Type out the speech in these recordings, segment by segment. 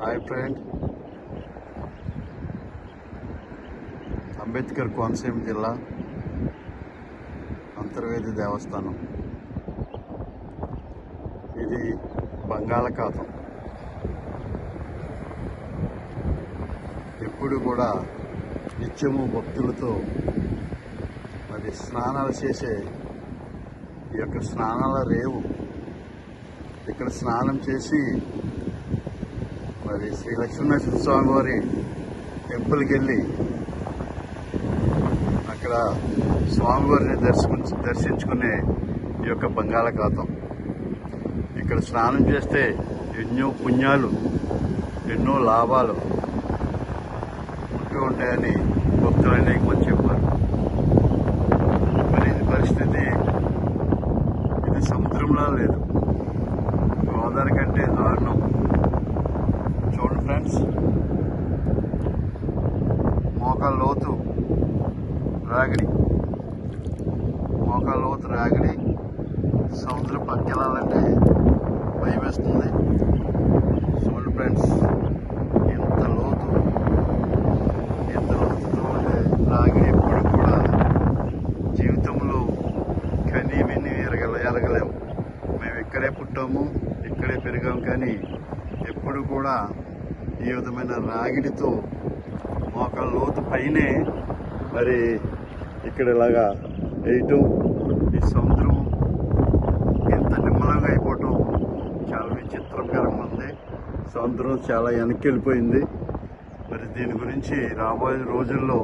Hi friend Ambedkar Konaseema జిల్లా అంతర్వేది దేవస్థానం. ఇది బంగాళాఖాతం. ఎప్పుడు కూడా నిత్యము భక్తులతో మరి స్నానాలు చేసే ఈ యొక్క స్నానాల రేవు. ఇక్కడ స్నానం చేసి మరి శ్రీ లక్ష్మీనరసింహ స్వామి వారి టెంపుల్కి వెళ్ళి అక్కడ స్వామివారిని దర్శించు దర్శించుకునే ఈ యొక్క బంగాళాఖాతం. ఇక్కడ స్నానం చేస్తే ఎన్నో పుణ్యాలు ఎన్నో లాభాలు ఉంటూ ఉంటాయని భక్తులు అనేక చెప్పారు మరి ఇది పరిస్థితి ఇది సముద్రంలో లేదు గోదావరి కంటే దారుణం చూడండి ఫ్రెండ్స్ మోకాల లోతు రాగిడి. మోకాల లోతు రాగిడి సముద్ర పక్కెళ్ళాలంటే భయం వేస్తుంది. చూడండి ఫ్రెండ్స్ ఎంత లోతు ఎంత లోతుతో రాగిడి ఎప్పుడు కూడా జీవితంలో కనీ విని ఎరగల ఎరగలేము మేము ఇక్కడే పుట్టాము ఇక్కడే పెరిగాము కానీ ఎప్పుడు కూడా ఈ విధమైన రాగిడితో పైనే మరి ఇక్కడ ఇలాగా వేయటం ఈ సముద్రం ఎంత నిమ్మలంగా అయిపోవటం చాలా విచిత్రకరంగా ఉంది. సముద్రం చాలా వెనక్కి వెళ్ళిపోయింది మరి దీని గురించి రాబోయే రోజుల్లో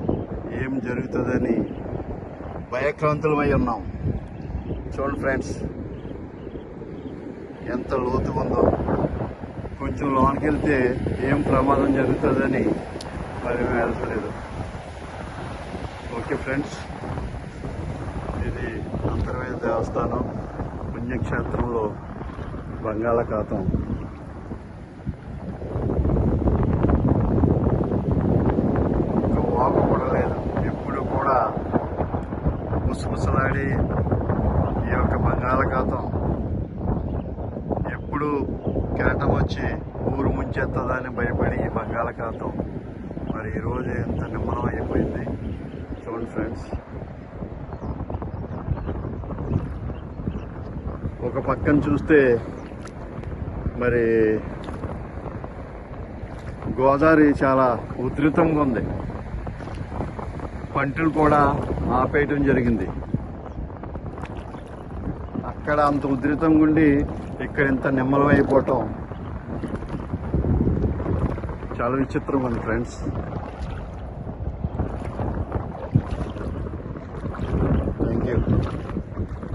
ఏం జరుగుతుందని భయక్రాంతులమై ఉన్నాం. చూడండి ఫ్రెండ్స్ ఎంత లోతు ఉందో. కొంచెం లోనికి వెళ్తే ఏం ప్రమాదం జరుగుతుందని మరి వెళ్తలేదు ఓకే ఫ్రెండ్స్. ఇది అంతర్వేద దేవస్థానం పుణ్యక్షేత్రంలో బంగాళాఖాతం. ఒక కూడా లేదు. ఎప్పుడు కూడా ముసుముసలాడి ఈ యొక్క బంగాళాఖాతం ఎప్పుడు కేటం వచ్చి ఊరు ముంచేస్తుందని భయపడి ఈ బంగాళాఖాతం మరి ఈరోజు ఎంత నిమ్మలం అయిపోయింది. చూడండి ఫ్రెండ్స్. ఒక పక్కన చూస్తే మరి గోదావరి చాలా ఉధృతంగా ఉంది. పంటలు కూడా ఆపేయటం జరిగింది. అక్కడ అంత ఉధృతంగా ఉండి ఇక్కడ ఇంత నిమ్మలం అయిపోవటం చాలా విచిత్రం అండి ఫ్రెండ్స్